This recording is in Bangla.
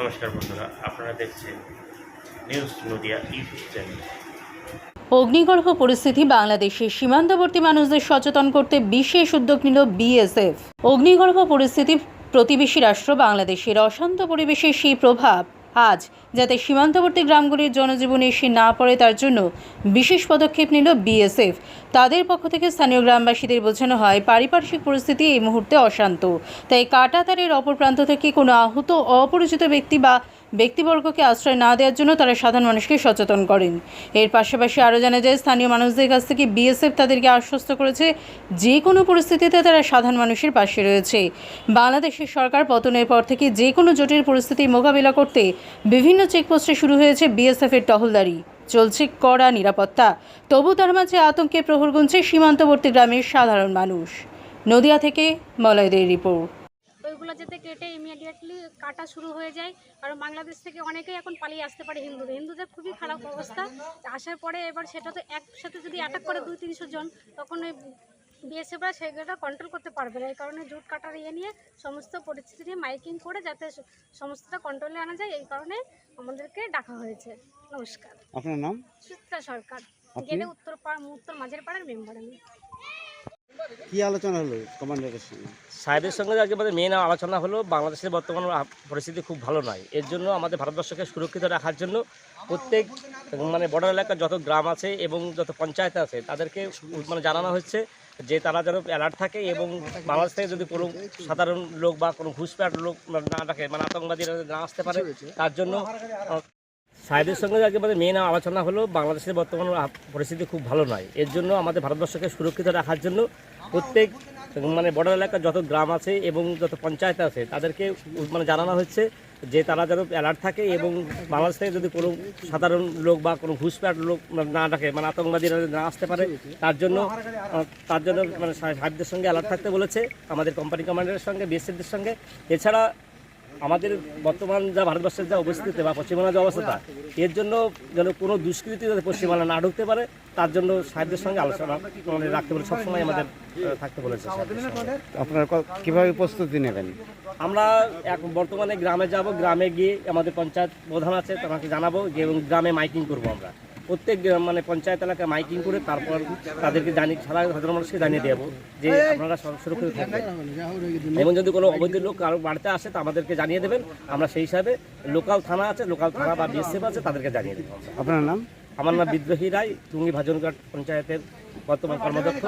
নমস্কার বন্ধুরা, আপনারা দেখছেন নিউজ নদিয়া ইউটিউব চ্যানেল অগ্নিগর্ভ পরিস্থিতি বাংলাদেশের সীমান্তবর্তী মানুষদের সচেতন করতে বিশেষ উদ্যোগ নিল বিএসএফ। অগ্নিগর্ভ পরিস্থিতি প্রতিবেশী রাষ্ট্র বাংলাদেশের অশান্ত পরিবেশের সেই প্রভাব আজ, যাতে সীমান্তবর্তী গ্রামগুলির জনজীবনে এসে না পড়ে তার জন্য বিশেষ পদক্ষেপ নিল বিএসএফ। তাদের পক্ষ থেকে স্থানীয় গ্রামবাসীদের বোঝানো হয়, পারিপার্শ্বিক পরিস্থিতি এই মুহূর্তে অশান্ত। তাই কাটাতারের অপর প্রান্ত থেকে কোনো আহত, অপরিচিত ব্যক্তি বা ব্যক্তিবর্গকে আশ্রয় না দেওয়ার জন্য তারা সাধারণ মানুষকে সচেতন করেন। এর পাশাপাশি আরও জানা যায়, স্থানীয় মানুষদের কাছ থেকে বিএসএফ তাদেরকে আশ্বস্ত করেছে, যে কোনো পরিস্থিতিতে তারা সাধারণ মানুষের পাশে রয়েছে। বাংলাদেশের সরকার পতনের পর থেকে যে কোনো জটিল পরিস্থিতির মোকাবিলা করতে বিভিন্ন চেকপোস্টে শুরু হয়েছে বিএসএফের টহলদারি। চলছে কড়া নিরাপত্তা। তবু তার মাঝে আতঙ্কে প্রহর গুনছে সীমান্তবর্তী গ্রামের সাধারণ মানুষ। নদিয়া থেকে মলয়দের রিপোর্ট। যাতে কেটে ইমিডিয়েটলি কাটা শুরু হয়ে যায়। কারণ বাংলাদেশ থেকে অনেকেই এখন পালিয়ে আসতে পারে হিন্দুদের হিন্দুদের খুবই খারাপ অবস্থা। আসার পরে এবার সেটা তো একসাথে যদি অ্যাটাক করে দুই তিনশো জন তখন ওই বিএসএফরা সেগুলো কন্ট্রোল করতে পারবে না। এই কারণে জুট কাটার ইয়ে নিয়ে সমস্ত পরিস্থিতি নিয়ে মাইকিং করে যাতে সমস্তটা কন্ট্রোলে আনা যায় এই কারণে আমাদেরকে ডাকা হয়েছে। নমস্কার। আপনার নাম? সুচিত্রা সরকার। গেলে উত্তর উত্তর মাঝের পাড়ার মেম্বার আমি। কি আলোচনা হলো কমান্ডারের সঙ্গে সাহেবের সঙ্গে আজকে আমাদের মেন আলোচনা হলো, বাংলাদেশের বর্তমান পরিস্থিতি খুব ভালো নয়। এর জন্য আমাদের ভারতবর্ষকে সুরক্ষিত রাখার জন্য প্রত্যেক মানে বর্ডার এলাকার যত গ্রাম আছে এবং যত পঞ্চায়েত আছে, তাদেরকে মানে জানানো হচ্ছে যে তারা যেন অ্যালার্ট থাকে এবং বাংলাদেশ থেকে যদি কোনো সাধারণ লোক বা কোনো ঘুষপ্যাট লোক না থাকে মানে আতঙ্কবাদীরা না আসতে পারে, তার জন্য সাহেবের সঙ্গে আমাদের মেন আলোচনা হলো, বাংলাদেশের বর্তমান পরিস্থিতি খুব ভালো নয়। এর জন্য আমাদের ভারতবর্ষকে সুরক্ষিত রাখার জন্য প্রত্যেক মানে বর্ডার এলাকার যত গ্রাম আছে এবং যত পঞ্চায়েত আছে, তাদেরকে মানে জানানো হচ্ছে যে তারা যেন অ্যালার্ট থাকে এবং বাংলাদেশ থেকে যদি কোনো সাধারণ লোক বা কোনো ঘুষপ্যাট লোক না ডাকে মানে আতঙ্কবাদীরা না আসতে পারে, তার জন্য তার জন্য মানে সাহেবদের সঙ্গে অ্যালার্ট থাকতে বলেছে, আমাদের কোম্পানি কমান্ডারের সঙ্গে বিএসএফদের সঙ্গে। এছাড়া আমাদের বর্তমান যা ভারতবর্ষের যা অবস্থিতি বা পশ্চিমবাংলার যে অবস্থা এর জন্য যেন কোনো দুষ্কৃতি যাতে পশ্চিমবাংলা না ঢুকতে পারে তার জন্য সাহেবদের সঙ্গে আলোচনা মানে রাখতে বলে সবসময় আমাদের থাকতে বলেছে। আপনারা কীভাবে প্রস্তুতি নেবেন আমরা এক বর্তমানে গ্রামে যাব গ্রামে গিয়ে আমাদের পঞ্চায়েত প্রধান আছে তাকে জানাব যে এবং গ্রামে মাইকিং করব আমরা প্রত্যেক গ্রাম মানে পঞ্চায়েত এলাকায় মাইকিং করে তারপর তাদেরকে জানি সারা সাধারণ মানুষকে জানিয়ে দেবো যে আপনারা সুরক্ষিত থাকবেন। এবং যদি কোনো অবৈধ লোক কারও বাড়িতে আসে তা আমাদেরকে জানিয়ে দেবেন। আমরা সেই হিসাবে লোকাল থানা আছে লোকাল থানা বা বিএসএফ আছে তাদেরকে জানিয়ে দেবো। আপনার নাম? আমার নাম বিদ্রোহী রায় টুঙ্গি ভাজনঘাট পঞ্চায়েতের বর্তমান কর্মদক্ষ।